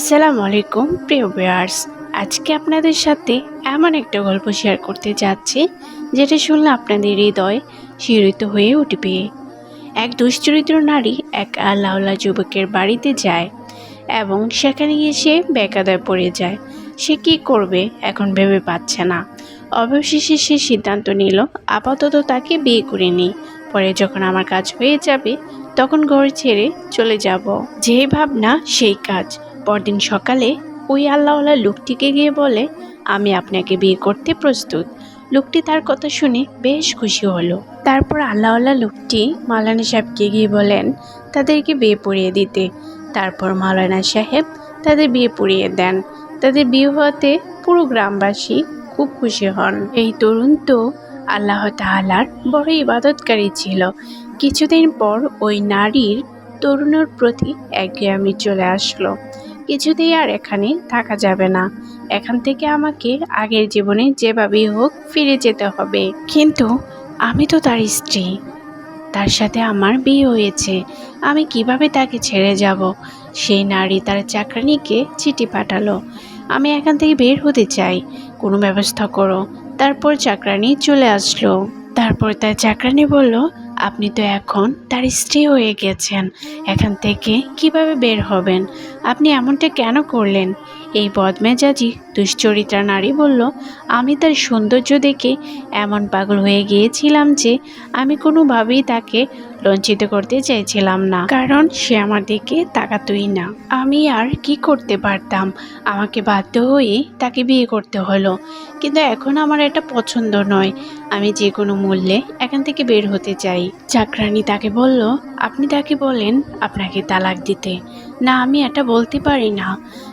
আসসালামু আলাইকুম, প্রিয় ভিউয়ার্স। আজকে আপনাদের সাথে এমন একটা গল্প শেয়ার করতে যাচ্ছি, যেটা শুনলে আপনাদের হৃদয় শিহরিত হয়ে উঠবে। এক দুশ্চরিত্র নারী এক আল্লাহলা যুবকের বাড়িতে যায় এবং সেখানে গিয়ে সে বেকাদায় পড়ে যায়। সে কি করবে এখন ভেবে পাচ্ছে না। অবশেষে সে সিদ্ধান্ত নিল, আপাতত তাকে বিয়ে করে নিই। পরে যখন আমার কাজ হয়ে যাবে, তখন ঘর ছেড়ে চলে যাব। যেই ভাবনা, সেই কাজ। পরদিন সকালে ওই আল্লাহওয়ালা লোকটিকে গিয়ে বলে, আমি আপনাকে বিয়ে করতে প্রস্তুত। লোকটি তার কথা শুনে বেশ খুশি হলো। তারপর আল্লাহওয়ালা লোকটি মাওলানা সাহেবকে গিয়ে বলেন, তাদেরকে বিয়ে পড়িয়ে দিতে। তারপর মাওলানা সাহেব তাদের বিয়ে পড়িয়ে দেন। তাদের বিয়ে হওয়াতে পুরো গ্রামবাসী খুব খুশি হন। এই তরুণ তো আল্লাহ তাআলার বড় ইবাদতকারী ছিল। কিছুদিন পর ওই নারীর তরুণের প্রতি একঘেয়ামি চলে আসলো। কিছুতেই আর এখানে থাকা যাবে না। এখান থেকে আমাকে আগের জীবনে যেভাবেই হোক ফিরে যেতে হবে। কিন্তু আমি তো তার স্ত্রী। তার সাথে আমার বিয়ে হয়েছে। আমি কীভাবে তাকে ছেড়ে যাব? সেই নারী তার চাকরানিকে চিঠি পাঠালো। আমি এখান থেকে বের হতে চাই। কোনো ব্যবস্থা করো। তারপর চাকরানি চলে আসলো। তারপর তার চাকরানি বলল আপনি তো এখন তার স্ত্রী হয়ে গেছেন। এখান থেকে কীভাবে বের হবেন? আপনি এমনটা কেন করলেন? এই বদমেজাজি দুশ্চরিত্রা নারী বলল, আমি তার সৌন্দর্য দেখে এমন পাগল হয়ে গিয়েছিলাম যে আমি কোনোভাবেই তাকে লঞ্চিত করতে চাইছিলাম না, কারণ সে আমার দিকে তাকাতই না। আমি আর কি করতে পারতাম? আমাকে বাধ্য হয়ে তাকে বিয়ে করতে হলো। কিন্তু এখন আমার এটা পছন্দ নয়। আমি যে কোনো মূল্যে এখান থেকে বের হতে চাই। চাকরানি তাকে বলল, আপনি তাকে বলেন আপনাকে তালাক দিতে। না, আমি এটা বলতে পারি না।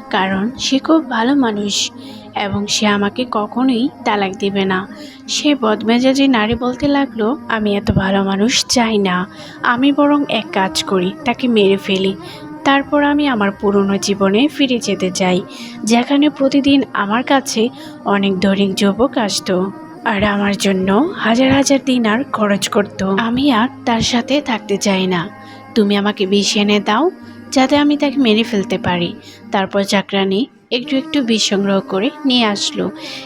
কারণ সে খুব ভালো মানুষ এবং সে আমাকে কখনোই তালাক দিবে না। সে বদমেজাজি নারী বলতে লাগল, আমি এত ভালো মানুষ চাই না। আমি বরং এক কাজ করি, তাকে মেরে ফেলি। তারপর আমি আমার পুরনো জীবনে ফিরে যেতে চাই, যেখানে প্রতিদিন আমার কাছে অনেক দরিক যুবক আসতো আর আমার জন্য হাজার হাজার দিন আর খরচ করত। আমি আর তার সাথে থাকতে চাই না। তুমি আমাকে বিষ এনে দাও যাতে আমি তাকে মেরে ফেলতে পারি। তারপর চাকরানি একটু একটু বিষ সংগ্রহ করে নিয়ে আসলো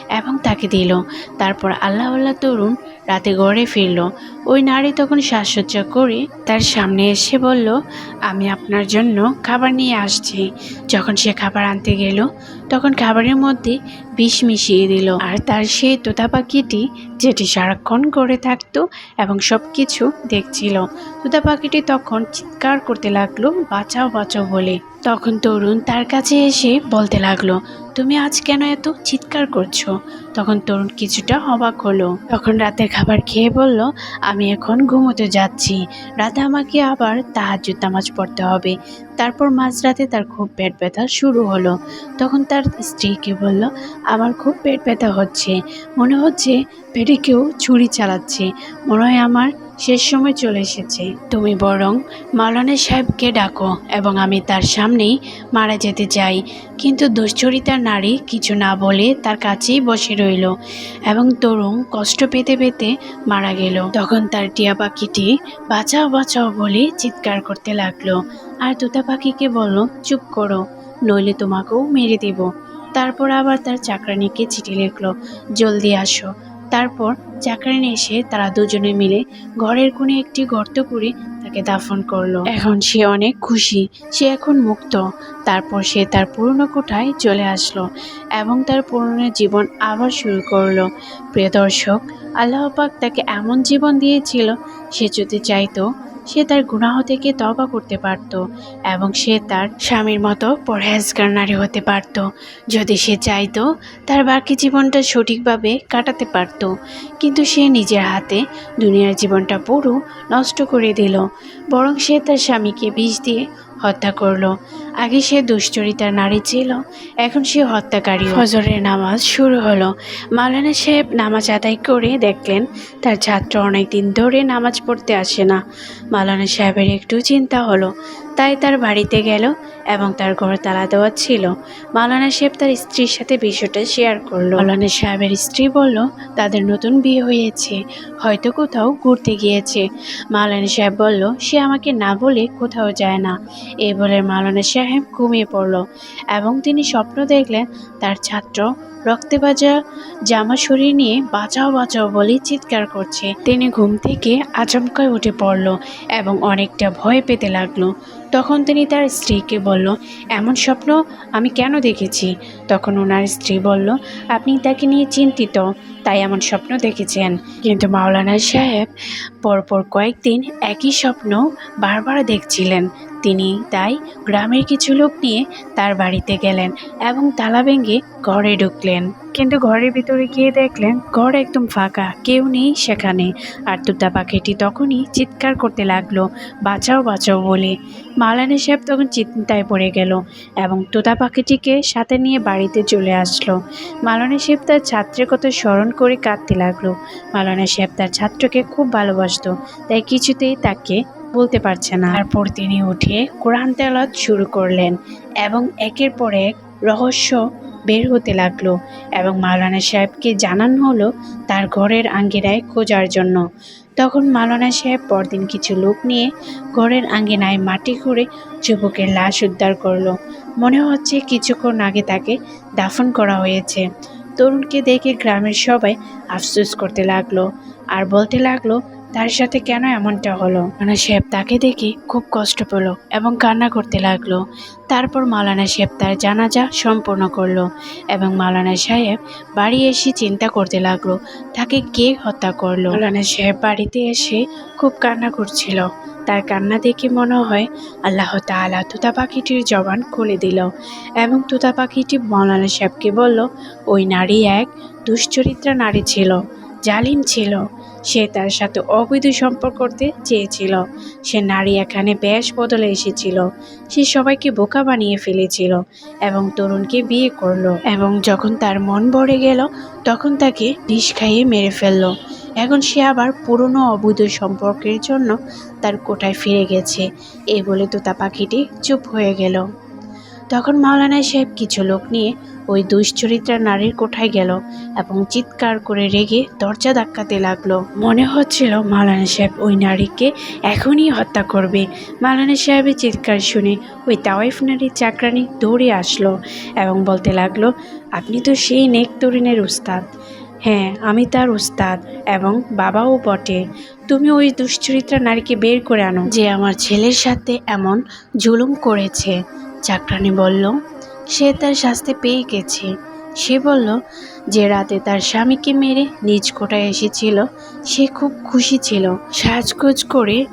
এবং তাকে দিল। তারপর আল্লাহ আল্লাহ তরুণ রাতে গড়ে ফিরল। ওই নারী তখন শ্বাসজ্জা করে তার সামনে এসে বলল, আমি আপনার জন্য খাবার নিয়ে আসছি। যখন সে খাবার আনতে গেল তখন খাবারের মধ্যে বিষ মিশিয়ে দিল। আর তার সেই তোতা পাখিটি যেটি সারাক্ষণ করে থাকতো এবং সব কিছু দেখছিল। তোতা পাখিটি তখন চিৎকার করতে লাগল, বাঁচাও বাঁচাও বলে। তখন তরুণ তার কাছে এসে বলতে লাগল, তুমি আজ কেন এত চিৎকার করছ? তখন তরুণ কিছুটা অবাক হলো। তখন রাতের খাবার খেয়ে বলল, আমি এখন ঘুমোতে যাচ্ছি। রাতে আমাকে আবার তাহাজ্জুদ নামাজ পড়তে হবে। তারপর মাঝরাতে তার খুব পেট ব্যথা শুরু হলো। তখন তার স্ত্রীকে বলল, আমার খুব পেট ব্যথা হচ্ছে। মনে হচ্ছে পেটে কেউ ছুরি চালাচ্ছে। মনে হয় আমার শেষ সময় চলে এসেছে। তুমি বরং মাওলানা সাহেবকে ডাকো এবং আমি তার সামনেই মারা যেতে চাই। কিন্তু দুশ্চরিতার নারী কিছু না বলে তার কাছেই বসে রইল এবং তরুণ কষ্ট পেতে পেতে মারা গেল। তখন তার টিয়া পাখিটি, বাঁচাও বাঁচাও, বলে চিৎকার করতে লাগল। আর তোতা পাখিকে বলল, চুপ করো। নইলে তোমাকেও মেরে দেব। তারপর আবার তার চাকরানিকে চিঠি লিখলো, জলদি আসো। তারপর চাকরানি এসে তারা দুজনে মিলে ঘরের কোণে একটি গর্ত করে তাকে দাফন করল। এখন সে অনেক খুশি, সে এখন মুক্ত। তারপর সে তার পুরনো কোঠায় চলে আসলো এবং তার পুরনো জীবন আবার শুরু করল। প্রিয় দর্শক, আল্লাহ পাক তাকে এমন জীবন দিয়েছিল, সে যদি চাইতো সে তার গুণাহ থেকে তবা করতে পারত এবং সে তার স্বামীর মতো পরহেজগার নারী হতে পারত। যদি সে চাইত, তার বাকি জীবনটা সঠিকভাবে কাটাতে পারত। কিন্তু সে নিজের হাতে দুনিয়ার জীবনটা পুরো নষ্ট করে দিল। বরং সে তার স্বামীকে বিষ দিয়ে হত্যা করল। আগে সে দুশ্চরিতার নারী ছিল, এখন সে হত্যাকারী। হজরের নামাজ শুরু হলো। মাওলানা সাহেব নামাজ আদায় করে দেখলেন, তার ছাত্র অনেক দিন ধরে নামাজ পড়তে আসে না। মাওলানা সাহেবের একটু চিন্তা হলো। তাই তার বাড়িতে গেল এবং তার ঘর তালা দেওয়া ছিল। মাওলানা সাহেব তার স্ত্রীর সাথে বিষয়টা শেয়ার করল। মাওলানা সাহেবের স্ত্রী বলল, তাদের নতুন বিয়ে হয়েছে। হয়তো কোথাও ঘুরতে গিয়েছে। মাওলানা সাহেব বলল, সে আমাকে না বলে কোথাও যায় না। এই বলে মাওলানা সাহেব সাহেব ঘুমিয়ে পড়ল এবং তিনি স্বপ্ন দেখলেন তার ছাত্র রক্তে বাজা জামা সরিয়ে নিয়ে, বাঁচাও বাঁচাও বলে চিৎকার করছে। তিনি ঘুম থেকে আচমকায় উঠে পড়ল এবং অনেকটা ভয় পেতে লাগল। তখন তিনি তার স্ত্রীকে বলল, এমন স্বপ্ন আমি কেন দেখেছি? তখন ওনার স্ত্রী বলল, আপনি তাকে নিয়ে চিন্তিত, তাই এমন স্বপ্ন দেখেছেন। কিন্তু মাওলানা সাহেব পরপর কয়েকদিন একই স্বপ্ন বারবার দেখছিলেন। তিনি তাই গ্রামের কিছু লোক নিয়ে তার বাড়িতে গেলেন এবং তালা ভেঙে ঘরে ঢুকলেন। কিন্তু ঘরের ভিতরে গিয়ে দেখলেন ঘর একদম ফাঁকা, কেউ নেই সেখানে। আর তুতা পাখিটি তখনই চিৎকার করতে লাগল, বাঁচাও বাঁচাও বলে। মাওলানা সাহেব তখন চিন্তায় পড়ে গেল এবং তোতা পাখিটিকে সাথে নিয়ে বাড়িতে চলে আসলো। মাওলানা সাহেব তার ছাত্রের কথা স্মরণ করে কাঁদতে লাগল। মাওলানা সাহেব তার ছাত্রকে খুব ভালোবাসতো, তাই কিছুতেই তাকে বলতে পারছে না। তারপর তিনি উঠে কোরআন তেলাওয়াত শুরু করলেন এবং একের পর এক রহস্য বের হতে লাগল এবং মাওলানা সাহেবকে জানানো হলো তার ঘরের আঙ্গিনায় খোঁজার জন্য। তখন মাওলানা সাহেব পরদিন কিছু লোক নিয়ে ঘরের আঙ্গিনায় মাটি খুঁড়ে যুবকের লাশ উদ্ধার করল। মনে হচ্ছে কিছুক্ষণ আগে তাকে দাফন করা হয়েছে। তরুণকে দেখে গ্রামের সবাই আফসোস করতে লাগল। আর বলতে লাগল তার সাথে কেন এমনটা হলো? মাওলানা সাহেব তাকে দেখে খুব কষ্ট পেল এবং কান্না করতে লাগল। তারপর মালানা সাহেব তার জানাজা সম্পূর্ণ করল এবং মালানা সাহেব বাড়ি এসে চিন্তা করতে লাগল, তাকে কে হত্যা করল? মালানা সাহেব বাড়িতে এসে খুব কান্না করছিল। তার কান্না দেখে মনে হয় আল্লাহ তাআলা তুতা পাখিটির জবান খুলে দিল এবং তুতা পাখিটি মাওলানা সাহেবকে বলল, ওই নারী এক দুশ্চরিত্রা নারী ছিল। জালিম ছিল। সে তার সাথে অবৈধ সম্পর্ক করতে চেয়েছিল। সে নারী এখানে বেশ বদলে এসেছিল। সে সবাইকে বোকা বানিয়ে ফেলেছিল এবং তরুণকে বিয়ে করল এবং যখন তার মন ভরে গেল, তখন তাকে বিষ খাইয়ে মেরে ফেলল। এখন সে আবার পুরনো অবৈধ সম্পর্কের জন্য তার কোটায় ফিরে গেছে। এই বলে তোতা পাখিটি চুপ হয়ে গেল। তখন মাওলানা সাহেব কিছু লোক নিয়ে ওই দুশ্চরিত্রা নারীর কোঠায় গেল এবং চিৎকার করে রেগে দরজা ধাক্কাতে লাগল। মনে হচ্ছিল মাওলানা সাহেব ওই নারীকে এখনই হত্যা করবে। মাওলানা সাহেবের চিৎকার শুনে ওই তাওয়াইফ নারীর চাকরানি দৌড়ে আসলো এবং বলতে লাগল, আপনি তো সেই নেক তরুণের উস্তাদ। হ্যাঁ আমি তার উস্তাদ এবং বাবাও বটে। তুমি ওই দুশ্চরিত্রা নারীকে বের করে আনো। যে আমার ছেলের সাথে এমন জুলুম করেছে চাকরানি বলল, সে তার শাস্তি পেয়ে গেছে। সে বলল, যে রাতে তার স্বামীকে মেরে নিজ কোটায় এসেছিল, সে খুব খুশি ছিল। সাজগোজ করে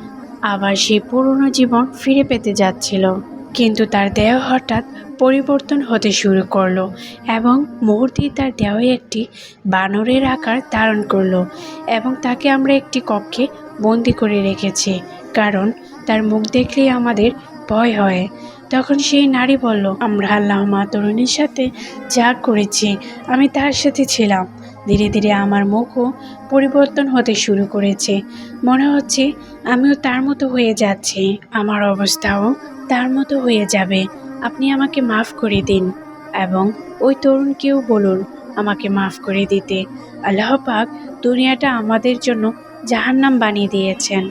আবার সে পুরনো জীবন ফিরে পেতে যাচ্ছিল। কিন্তু তার দেহ হঠাৎ পরিবর্তন হতে শুরু করল এবং মুহূর্তেই তার দেহে একটি বানরের আকার ধারণ করল এবং তাকে আমরা একটি কক্ষে বন্দি করে রেখেছি। কারণ তার মুখ দেখলেই আমাদের ভয় হয়। তখন সেই নারী বলল, আমরা আল্লাহ মা তরুণীর সাথে যা করেছি, আমি তার সাথে ছিলাম। ধীরে ধীরে আমার মুখও পরিবর্তন হতে শুরু করেছে। মনে হচ্ছে আমিও তার মতো হয়ে যাচ্ছি। আমার অবস্থাও তার মতো হয়ে যাবে। আপনি আমাকে মাফ করে দিন এবং ওই তরুণকেও বলুন আমাকে মাফ করে দিতে। আল্লাহ পাক দুনিয়াটা আমাদের জন্য জাহান্নাম বানিয়ে দিয়েছেন।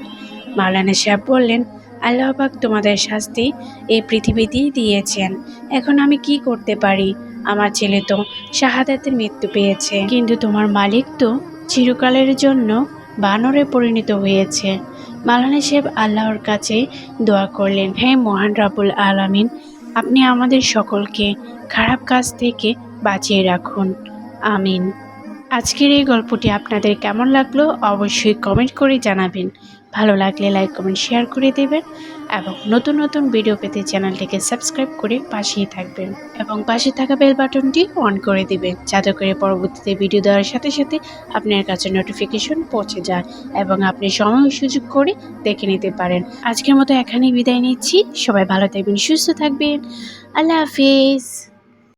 মাওলানা সাহেব বললেন আল্লাহ পাক তোমাদের শাস্তি এই পৃথিবীতেই দিয়েছেন। এখন আমি কি করতে পারি? আমার ছেলে তো শাহাদাতের মৃত্যু পেয়েছে। কিন্তু তোমার মালিক তো চিরকালের জন্য বানরে পরিণত হয়েছে। মালানা সাহেব আল্লাহর কাছে দোয়া করলেন, হে মহান রাবুল আলামিন, আপনি আমাদের সকলকে খারাপ কাজ থেকে বাঁচিয়ে রাখুন। আমিন। আজকের এই গল্পটি আপনাদের কেমন লাগল অবশ্যই কমেন্ট করে জানাবেন। ভালো লাগলে লাইক, কমেন্ট, শেয়ার করে দেবেন এবং নতুন নতুন ভিডিও পেতে চ্যানেলটিকে সাবস্ক্রাইব করে পাশেই থাকবেন এবং পাশে থাকা বেল বাটনটি অন করে দেবেন যাতে করে পরবর্তীতে ভিডিও দেওয়ার সাথে সাথে আপনার কাছে নোটিফিকেশন পৌঁছে যায় এবং আপনি সময় সুযোগ করে দেখে নিতে পারেন। আজকের মতো এখানেই বিদায় নিচ্ছি। সবাই ভালো থাকবেন, সুস্থ থাকবেন। আল্লাহ হাফিজ।